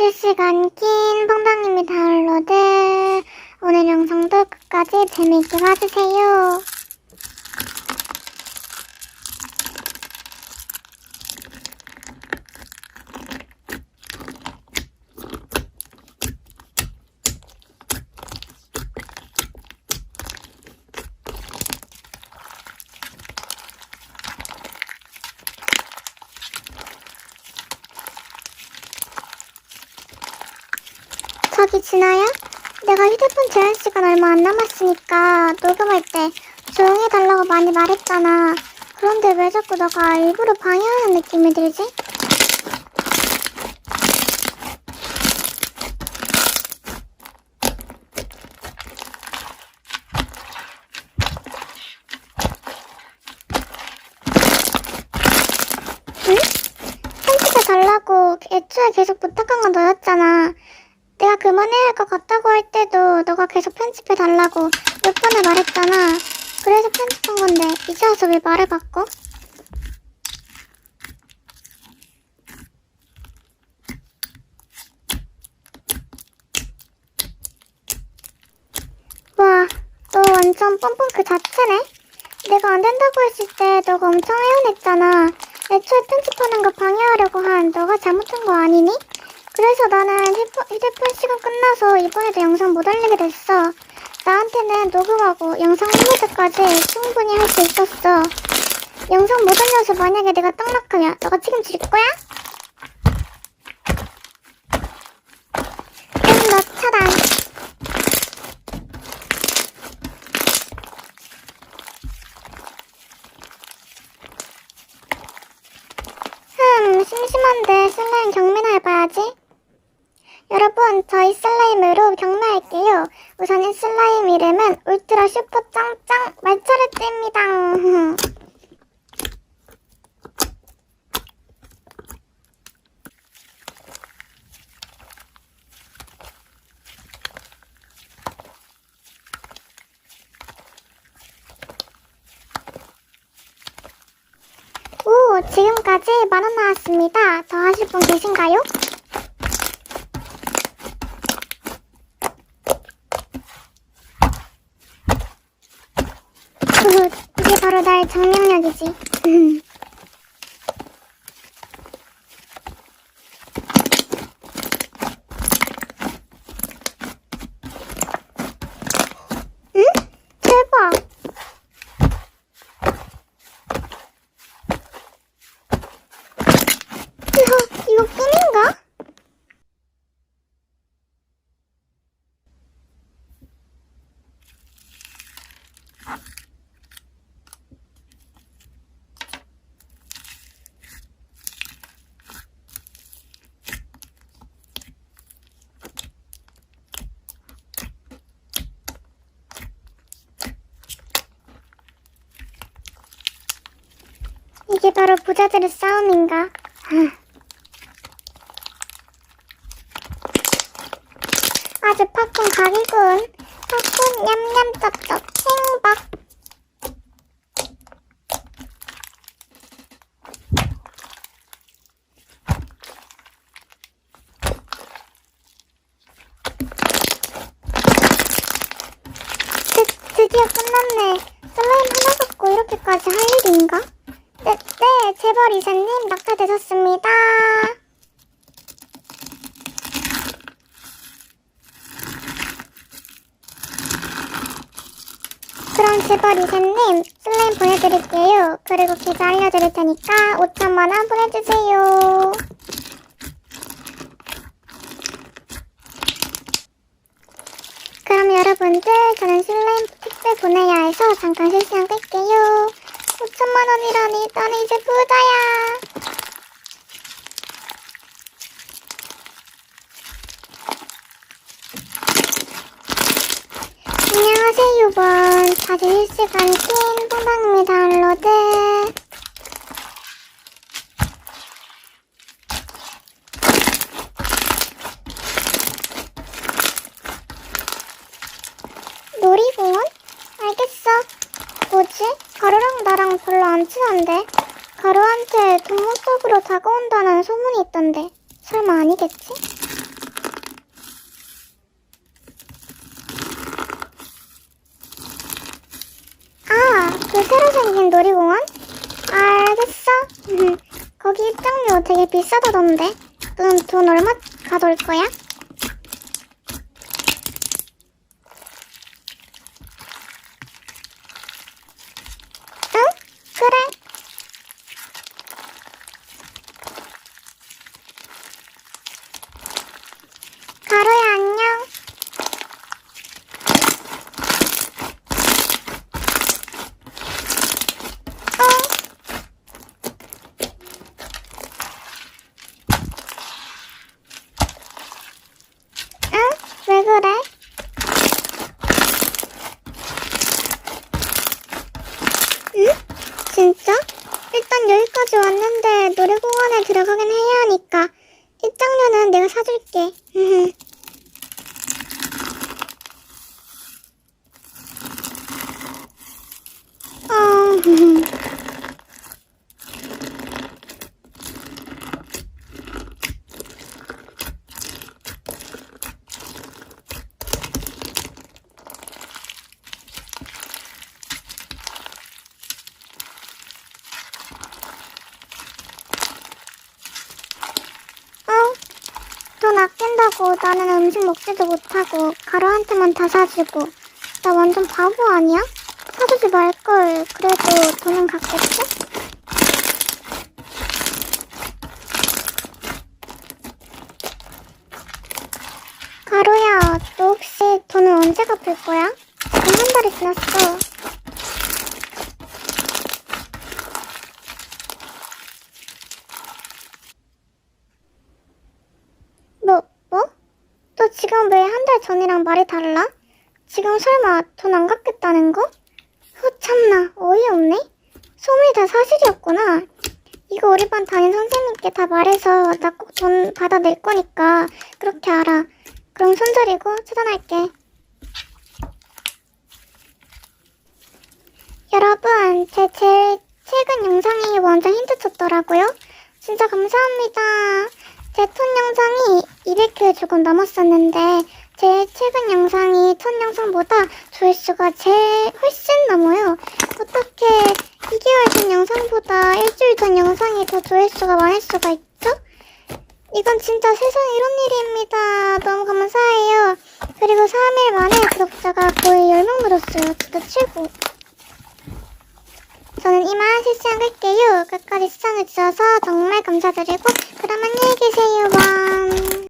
실시간 낀 퐁당님이 다운로드 오늘 영상도 끝까지 재미있게 봐주세요. 저기 진아야? 내가 휴대폰 제한 시간 얼마 안 남았으니까 녹음할 때 조용히 해달라고 많이 말했잖아. 그런데 왜 자꾸 너가 일부러 방해하는 느낌이 들지? 응? 편집해 달라고 애초에 계속 부탁한 건 너였잖아. 내가 그만해야 할 것 같다고 할 때도 너가 계속 편집해 달라고 몇 번을 말했잖아. 그래서 편집한 건데 이제 와서 왜 말을 바꿔? 와, 너 완전 뻔뻔 그 자체네? 내가 안 된다고 했을 때 너가 엄청 애원했잖아. 애초에 편집하는 거 방해하려고 한 너가 잘못한 거 아니니? 그래서 나는 휴대폰, 휴대폰 시간 끝나서 이번에도 영상 못 올리게 됐어. 나한테는 녹음하고 영상 업로드까지 충분히 할 수 있었어. 영상 못 올려서 만약에 내가 떡락하면 너가 책임질 거야? 그럼 너 차단. 흠, 심심한데 슬라임 경매나 해봐야지. 여러분, 저희 슬라임으로 경매할게요. 우선 이 슬라임 이름은 울트라 슈퍼 짱짱 말차르띠입니다. 오, 지금까지 만원 나왔습니다. 더 하실 분 계신가요? 나의 정명력이지. 응? 대박. 이거, 이거 꿈인가? 이게 바로 부자들의 싸움인가? 아. 아주 팝콘 각이군. 팝콘 냠냠 쩝쩝 행박. 드, 드디어 끝났네. 슬라임 하나 갖고 이렇게까지 할 일인가? 재벌 이사님 낙찰되셨습니다. 그럼 재벌 이사님 슬라임 보내드릴게요. 그리고 계좌 알려드릴 테니까 5천만원 보내주세요. 그럼 여러분들 저는 슬라임 택배 보내야 해서 잠깐 실시간 끌게요. 5천만 원이라니 나는 이제 부자야. 안녕하세요, 번. 다시 실시간 낀 뽕당미 다운로드. 가루랑 나랑 별로 안 친한데 가루한테 동물적으로 다가온다는 소문이 있던데 설마 아니겠지? 아, 그 새로 생긴 놀이공원? 알겠어. 거기 입장료 되게 비싸다던데. 그럼 돈 얼마 가져올 거야? 진짜? 일단 여기까지 왔는데 놀이공원에 들어가긴 해야 하니까 입장료는 내가 사줄게. 어, 어? 돈 아낀다고 나는 음식 먹지도 못하고 가루한테만 다 사주고 나 완전 바보 아니야? 사주지 말걸 그래도 돈은 갖겠지? 가루야 너 혹시 돈은 언제 갚을 거야? 지금 한 달이 지났어 지금 왜 한 달 전이랑 말이 달라? 지금 설마 돈 안 갚겠다는 거? 어, 참나, 어이없네? 소문이 다 사실이었구나. 이거 우리 반 담임 선생님께 다 말해서 나 꼭 돈 받아낼 거니까 그렇게 알아. 그럼 손절이고 차단할게. 여러분, 제 제일 최근 영상이 완전 힌트 쳤더라고요. 진짜 감사합니다. 제 톤 영상이 200회 조금 넘었었는데 제 최근 영상이 톤 영상보다 조회수가 제일 훨씬 넘어요. 어떻게 2개월 전 영상보다 일주일 전 영상이 더 조회수가 많을 수가 있죠? 이건 진짜 세상에 이런 일입니다. 너무 감사해요. 그리고 3일 만에 구독자가 거의 10명 늘었어요. 진짜 최고. 저는 이만 실시간 끌게요. 끝까지 시청해주셔서 정말 감사드리고 그럼 안녕히 계세요. 왕.